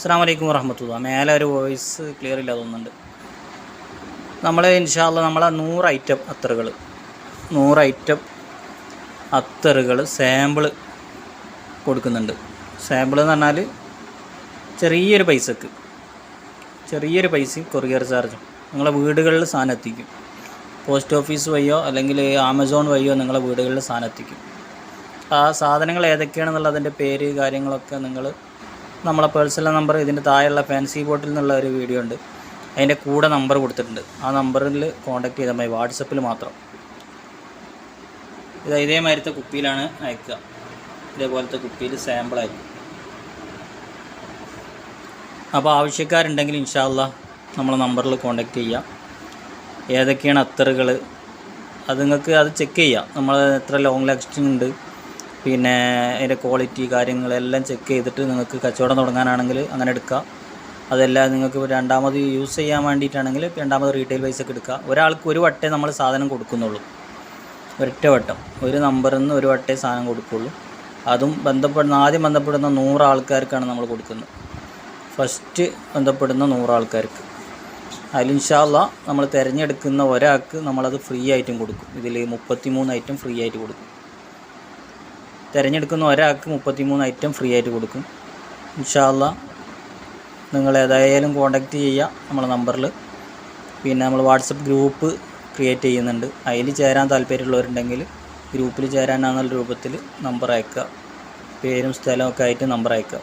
അസ്സാം വലൈക്കും വറഹമത്തുള്ള. മേലെ ഒരു വോയിസ് ക്ലിയർ ഇല്ല തോന്നുന്നുണ്ട്. നമ്മൾ ഇൻഷാല്ല നമ്മളെ നൂറ് ഐറ്റം അത്തറുകൾ നൂറ് ഐറ്റം അത്തറുകൾ സാമ്പിൾ കൊടുക്കുന്നുണ്ട്. സാമ്പിൾ എന്ന് പറഞ്ഞാൽ ചെറിയൊരു പൈസക്ക്. ചെറിയൊരു പൈസയും കൊറിയർ ചാർജും നിങ്ങളെ വീടുകളിൽ സാധനം എത്തിക്കും. പോസ്റ്റ് ഓഫീസ് വഴിയോ അല്ലെങ്കിൽ ആമസോൺ വഴിയോ നിങ്ങളെ വീടുകളിൽ സാധനം എത്തിക്കും. ആ സാധനങ്ങൾ ഏതൊക്കെയാണെന്നുള്ളതിന്റെ പേര് കാര്യങ്ങളൊക്കെ നിങ്ങൾ നമ്മളെ പേഴ്സണൽ നമ്പർ ഇതിന്റെ താഴെയുള്ള ഫാൻസി ബോട്ടിൽ നിന്നുള്ള ഒരു വീഡിയോ ഉണ്ട്. അതിന്റെ കൂടെ നമ്പർ കൊടുത്തിട്ടുണ്ട്. ആ നമ്പറിൽ കോൺടാക്ട് ചെയ്താൽ മതി. വാട്സപ്പിൽ മാത്രം. ഇത് ഇതേമാതിരത്തെ കുപ്പിയിലാണ് അയക്കുക. ഇതേപോലത്തെ കുപ്പിയിൽ സാമ്പിൾ അയക്കും. അപ്പോൾ ആവശ്യക്കാരുണ്ടെങ്കിൽ ഇൻഷാല്ല നമ്മളെ നമ്പറിൽ കോൺടാക്ട് ചെയ്യാം. ഏതൊക്കെയാണ് അത്തറുകൾ അത് നിങ്ങൾക്ക് അത് ചെക്ക് ചെയ്യാം. നമ്മൾ എത്ര ലോങ് ലാസ്റ്റിംഗ് ഉണ്ട്? പിന്നെ അതിന്റെ ക്വാളിറ്റി കാര്യങ്ങളെല്ലാം ചെക്ക് ചെയ്തിട്ട് നിങ്ങൾക്ക് കച്ചവടം തുടങ്ങാനാണെങ്കിൽ അങ്ങനെ എടുക്കാം അതെല്ലാം നിങ്ങൾക്ക് രണ്ടാമത് യൂസ് ചെയ്യാൻ വേണ്ടിയിട്ടാണെങ്കിൽ രണ്ടാമത് റീറ്റെയിൽ ഒക്കെ എടുക്കുക. ഒരാൾക്ക് ഒരു വട്ടേ നമ്മൾ സാധനം കൊടുക്കുന്നുള്ളൂ. ഒരൊറ്റ വട്ടം. ഒരു നമ്പറിൽ നിന്ന് ഒരു വട്ടേ സാധനം കൊടുക്കുള്ളൂ. അതും ബന്ധപ്പെടുന്ന ആദ്യം ബന്ധപ്പെടുന്ന നൂറ് ആൾക്കാർക്കാണ് നമ്മൾ കൊടുക്കുന്നത്. ഫസ്റ്റ് ബന്ധപ്പെടുന്ന നൂറ് ആൾക്കാർക്ക്. അതിലിൻഷാല്ല നമ്മൾ തിരഞ്ഞെടുക്കുന്ന ഒരാൾക്ക് നമ്മളത് ഫ്രീ ആയിട്ടും കൊടുക്കും. ഇതിൽ മുപ്പത്തി മൂന്ന് ഐറ്റം ഫ്രീ ആയിട്ട് കൊടുക്കും. തിരഞ്ഞെടുക്കുന്ന ഒരാൾക്ക് മുപ്പത്തി മൂന്ന് ഐറ്റം ഫ്രീ ആയിട്ട് കൊടുക്കും. ഇൻഷാല്ല നിങ്ങൾ ഏതായാലും കോണ്ടാക്ട് ചെയ്യുക നമ്മളെ നമ്പറിൽ പിന്നെ നമ്മൾ വാട്സപ്പ് ഗ്രൂപ്പ് ക്രിയേറ്റ് ചെയ്യുന്നുണ്ട്. അതിൽ ചേരാൻ താല്പര്യമുള്ളവരുണ്ടെങ്കിൽ ഗ്രൂപ്പിൽ ചേരാനാണെന്നുള്ള രൂപത്തിൽ നമ്പർ അയക്കുക. പേരും സ്ഥലമൊക്കെ ആയിട്ട് നമ്പർ അയക്കുക.